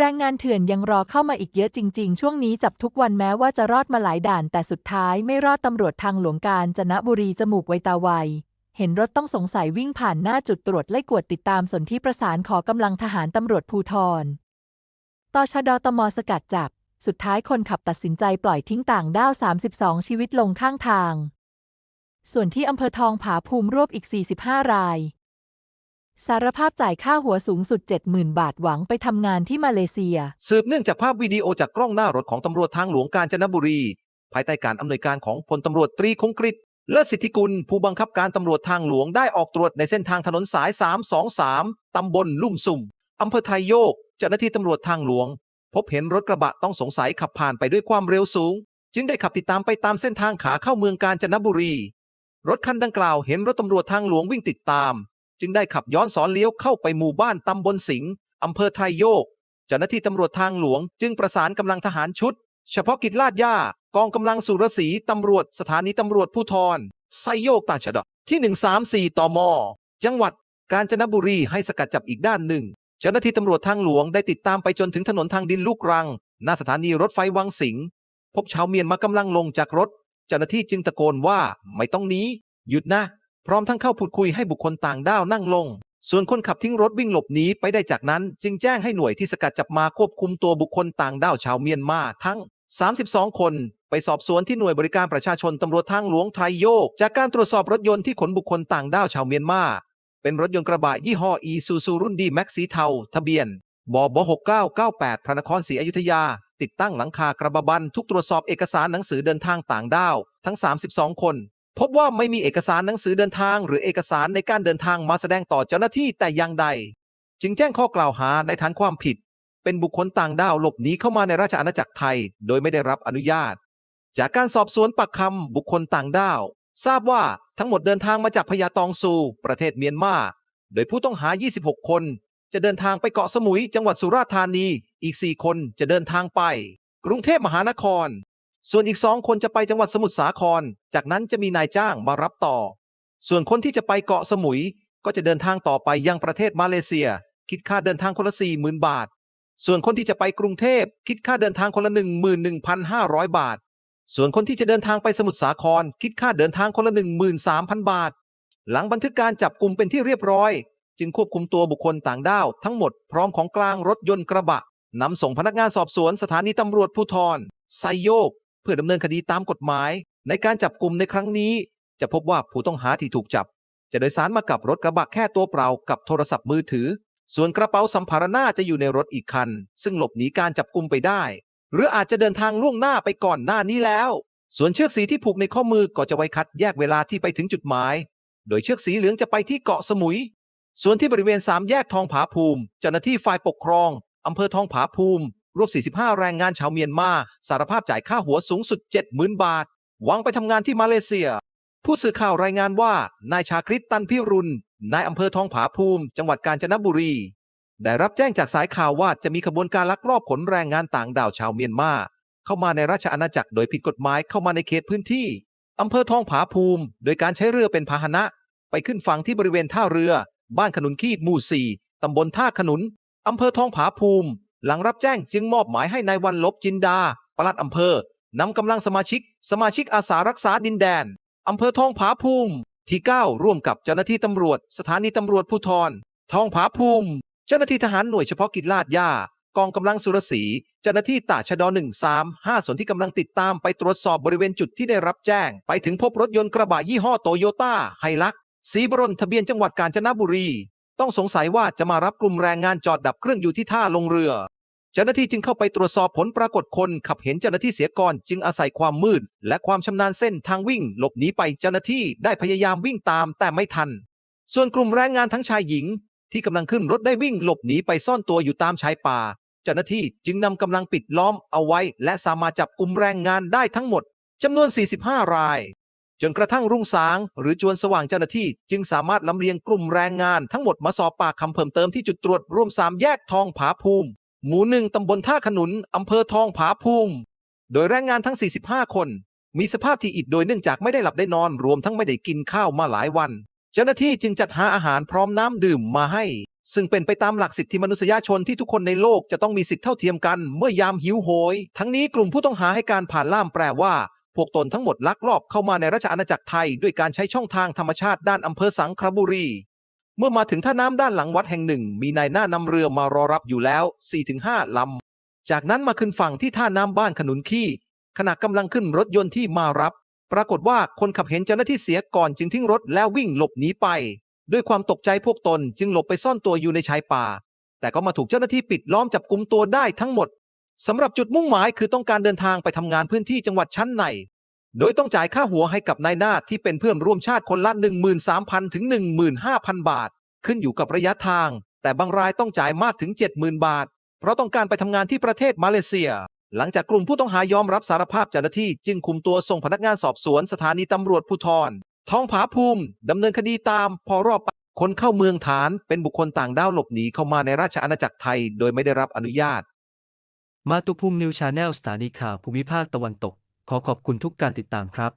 แรงงานเถื่อนยังรอเข้ามาอีกเยอะจริง ๆ ช่วงนี้จับทุกวันแม้ว่าจะรอดมาหลายด่าน แต่สุดท้ายไม่รอดตำรวจทางหลวงกาญจนบุรีจมูกไวตาไวเห็นรถต้องสงสัยวิ่งผ่านหน้าจุดตรวจไล่กวดติดตามสนที่ประสานขอกำลังทหารตำรวจภูทรตชดตมสกัดจับ สุดท้ายคนขับตัดสินใจปล่อยทิ้งต่างด้าว 32 ชีวิตลงข้างทาง ส่วนที่อำเภอทองผาภูมิรวบอีก 45 ราย สารภาพจ่ายค่าหัวสูงสุด 70,000 บาทหวังไปทำงานที่มาเลเซีย สืบเนื่องจากภาพวิดีโอจากกล้องหน้ารถของตำรวจทางหลวงกาญจนบุรี ภายใต้การอำนวยการของพลตำรวจตรีคงกฤษเลิศสิทธิกุล ผู้บังคับการตำรวจทางหลวงได้ออกตรวจในเส้นทางถนนสาย 323 ตำบลลุ่มสุ่มอำเภอไทยโยก เจ้าหน้าที่ตำรวจทางหลวง พบเห็นรถกระบะต้องสงสัยขับผ่านไปด้วยความเร็วสูง จึงได้ขับติดตามไปตามเส้นทางขาเข้าเมืองกาญจนบุรี รถคันดังกล่าวเห็นรถตำรวจทางหลวงวิ่งติดตาม จึงได้ขับย้อนสอนเลี้ยวเข้าไปหมู่บ้านตำบลสิงห์อำเภอไทรโยก เจ้าหน้าที่ตำรวจทางหลวงจึงประสานกำลังทหารชุด เฉพาะกิจลาดย่ากองกำลังสุรศรีตำรวจสถานีตำรวจภูธรไซโยกตาชดที่ 134ตมจังหวัดกาญจนบุรีให้สกัดจับอีกด้านหนึ่ง เจ้าหน้าที่ตำรวจทางหลวงได้ติดตามไปจนถึงถนนทางดินลูกรัง หน้าสถานีรถไฟวังสิงห์พบชาวเมียนมากำลังลงจากรถ เจ้าหน้าที่จึงตะโกนว่าไม่ต้องหนีหยุดนะ พร้อมทั้งเข้าพูดคุยให้บุคคลต่างด้าวนั่งลง ส่วนคนขับทิ้งรถวิ่งหลบหนีไปได้จากนั้น จึงแจ้งให้หน่วยที่สกัดจับมาควบคุมตัวบุคคลต่างด้าวชาวเมียนมาทั้ง 32 คนไปสอบสวนที่หน่วยบริการประชาชนตำรวจทางหลวงไทรโยก จากการตรวจสอบรถยนต์ที่ขนบุคคลต่างด้าวชาวเมียนมา เป็นรถยนต์กระบะยี่ห้ออีซูซูรุ่นดีแม็กสีเทาทะเบียนบบบ6998 พระนครศรีอยุธยา ติดตั้งหลังคากระบะบันทุกตรวจสอบเอกสารหนังสือเดินทางต่างด้าว ทั้ง 32 คน พบว่าไม่มีเอกสารหนังสือเดินทาง หรือเอกสารในการเดินทางมาแสดงต่อเจ้าหน้าที่แต่อย่างใด จึงแจ้งข้อกล่าวหาในฐานความผิด เป็นบุคคลต่างด้าวหลบหนีเข้ามาในราชอาณาจักรไทย โดยไม่ได้รับอนุญาต จากการสอบสวนปากคำบุคคลต่างด้าว ทราบว่าทั้งหมดเดินทางมาจากพญาตองซู ประเทศเมียนมาโดยผู้ต้องหา 26 คน จะเดินทางไปเกาะสมุย จังหวัดสุราษฎร์ธานี อีก 4 คนจะเดินทางไป กรุงเทพมหานคร ส่วนอีกสองคนจะไปจังหวัดสมุทรสาคร จากนั้นจะมีนายจ้างมารับต่อ ส่วนคนที่จะไปเกาะสมุยก็จะเดินทางต่อไปยังประเทศมาเลเซีย คิดค่าเดินทางคนละ40,000 บาท ส่วนคนที่จะไปกรุงเทพคิดค่าเดินทางคนละ 11,500 บาท ส่วนคนที่จะเดินทางไปสมุทรสาคร คิดค่าเดินทางคนละ 13,000 บาท หลังบันทึกการจับกลุ่มเป็นที่เรียบร้อย จึงควบคุมตัวบุคคลต่างด้าวทั้งหมดพร้อมของกลางรถยนต์กระบะนำส่งพนักงานสอบสวนสถานีตำรวจภูธรไซโยก พื่อดำเนินคดีตามกฎหมาย ในการจับกลุ่มในครั้งนี้ จะพบว่าผู้ต้องหาที่ถูกจับ จะโดยสารมากับรถกระบะแค่ตัวเปล่ากับโทรศัพท์มือถือ ส่วนกระเป๋าสัมภาระหน้าจะอยู่ในรถอีกคัน ซึ่งหลบหนีการจับกลุ่มไปได้ หรืออาจจะเดินทางล่วงหน้าไปก่อนหน้านี้แล้ว ส่วนเชือกสีที่ผูกในข้อมือก็จะไว้คัดแยกเวลาที่ไปถึงจุดหมาย โดยเชือกสีเหลืองจะไปที่เกาะสมุย ส่วนที่บริเวณสามแยกทองผาภูมิ เจ้าหน้าที่ฝ่ายปกครองอำเภอทองผาภูมิ รวบ 45 แรงงานชาวเมียนมาสารภาพจ่ายค่าหัวสูงสุด 70,000 บาท หวังไปทำงานที่มาเลเซีย ผู้สื่อข่าวรายงานว่านายชาคริตตันพิรุณนายอำเภอทองผาภูมิ จังหวัดกาญจนบุรี ได้รับแจ้งจากสายข่าวว่าจะมีขบวนการลักลอบขนแรงงานต่างด้าวชาวเมียนมา เข้ามาในราชอาณาจักรโดยผิดกฎหมายเข้ามาในเขตพื้นที่อำเภอทองผาภูมิ โดยการใช้เรือเป็นพาหนะ ไปขึ้นฝั่งที่บริเวณท่าเรือ บ้านขนุนขี้หมู่สี่ตำบลท่าขนุนอำเภอทองผาภูมิ หลังรับแจ้งจึงมอบหมายให้นายวันลบจินดา ปลัดอำเภอนำกำลังสมาชิก สมาชิกอาสารักษาดินแดนอำเภอทองผาภูมิ ที่ 9 ร่วมกับเจ้าหน้าที่ตำรวจ สถานีตำรวจภูธรทองผาภูมิ เจ้าหน้าที่ทหารหน่วยเฉพาะกิจลาดย่ากองกำลังสุรศีเจ้าหน้าที่ตาชดหนึ่งสามห้าส่วนที่กำลังติดตามไปตรวจสอบบริเวณจุดที่ได้รับแจ้ง ไปถึงพบรถยนต์กระบะยี่ห้อโตโยต้าไฮลักสีบรอนทะเบียนจังหวัดกาญจนบุรี ต้องสงสัยว่าจะมารับกลุ่มแรงงานจอดดับเครื่องอยู่ที่ท่าลงเรือ เจ้าหน้าที่จึงเข้าไปตรวจสอบผลปรากฏคนขับเห็นเจ้าหน้าที่เสียก่อนจึงอาศัยความมืด และความชำนาญเส้นทางวิ่ง หลบหนีไปเจ้าหน้าที่ได้พยายามวิ่งตามแต่ไม่ทัน ส่วนกลุ่มแรงงานทั้งชายหญิง ที่กำลังขึ้นรถได้วิ่งหลบหนีไปซ่อนตัวอยู่ตามชายป่า เจ้าหน้าที่จึงนำกำลังปิดล้อมเอาไว้ และสามารถจับกลุ่มแรงงานได้ทั้งหมดจำนวน 45 ราย จนกระทั่งรุ่งสาง หรือจวนสว่างเจ้าหน้าที่ จึงสามารถลำเลียงกลุ่มแรงงานทั้งหมดมาสอบปากคำเพิ่มเติมที่จุดตรวจร่วมสามแยกทองผาภูมิ หมู่หนึ่งตำบลท่าขนุนอำเภอทองผาภูมิ โดยแรงงานทั้ง 45 คน มีสภาพที่อิดโดยเนื่องจากไม่ได้หลับได้นอนรวมทั้งไม่ได้กินข้าวมาหลายวัน เจ้าหน้าที่จึงจัดหาอาหารพร้อมน้ำดื่มมาให้ ซึ่งเป็นไปตามหลักสิทธิมนุษยชนที่ทุกคนในโลกจะต้องมีสิทธิเท่าเทียมกัน เมื่อยามหิวโหย ทั้งนี้กลุ่มผู้ต้องหาให้การผ่านล่ามแปลว่า พวกตนทั้งหมดลักลอบเข้ามาในราชอาณาจักรไทย ด้วยการใช้ช่องทางธรรมชาติด้านอำเภอสังขบุรี เมื่อมาถึงท่าน้ำด้านหลังวัดแห่งหนึ่ง มีนายหน้านำเรือมารอรับอยู่แล้ว 4-5ลำ จากนั้นมาขึ้นฝั่งที่ท่าน้ำบ้านขนุนขี้ ขณะกำลังขึ้นรถยนต์ที่มารับ ปรากฏว่าคนขับเห็นเจ้าหน้าที่เสียก่อนจึงทิ้งรถแล้ววิ่งหลบหนีไป ด้วยความตกใจพวกตนจึงหลบไปซ่อนตัวอยู่ในชายป่า แต่ก็มาถูกเจ้าหน้าที่ปิดล้อมจับกุมตัวได้ทั้งหมด สำหรับจุดมุ่งหมายคือต้องการเดินทางไปทำงานพื้นที่จังหวัดชั้นใน โดยต้องจ่ายค่าหัวให้กับนายหน้าที่เป็นเพื่อนร่วมชาติคนละ 13,000 ถึง 15,000 บาท ขึ้นอยู่กับระยะทาง แต่บางรายต้องจ่ายมากถึง 70,000 บาท เพราะต้องการไปทำงานที่ประเทศมาเลเซีย หลังจากกลุ่มผู้ต้องหายอมรับสารภาพเจ้าหน้าที่จึงคุมตัวส่งพนักงานสอบสวนสถานีตำรวจภูธรท้องผาภูมิดำเนินคดีตามพรอบคนเข้าเมืองฐานเป็นบุคคลต่างด้าวหลบหนีเข้ามาในราชอาณาจักรไทย โดยไม่ได้รับอนุญาต มาตุภูมินิวชาแนลสถานีข่าวภูมิภาคตะวันตก ขอขอบคุณทุกการติดตามครับ